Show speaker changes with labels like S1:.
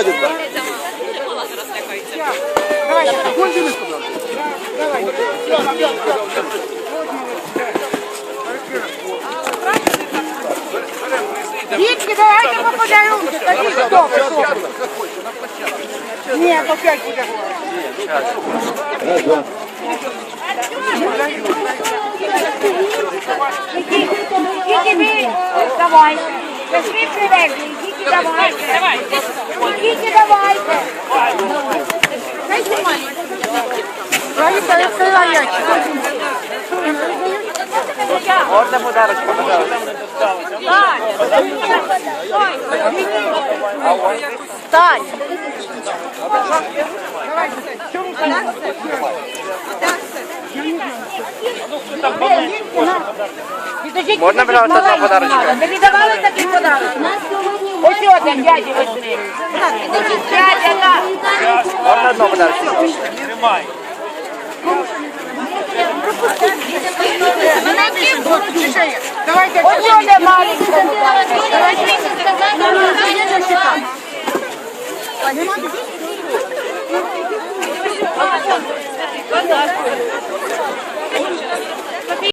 S1: ходять.
S2: Дітки, давайте по подарунки. Тоді хто? Ні, по п'ять буде. Тільки ви давайте. Ви ж ви привезли, тільки давайте. Тільки давайте.
S3: Можна подарочку, пожалуйста?
S2: Стань.
S3: Можна, пожалуйста, два подарочка?
S2: Ви віддавали такий подарунок? Ось один, дяді візьми. Дядя, на.
S3: Можна одного подарочку?
S2: Давайте. Ось Давайте. маленький.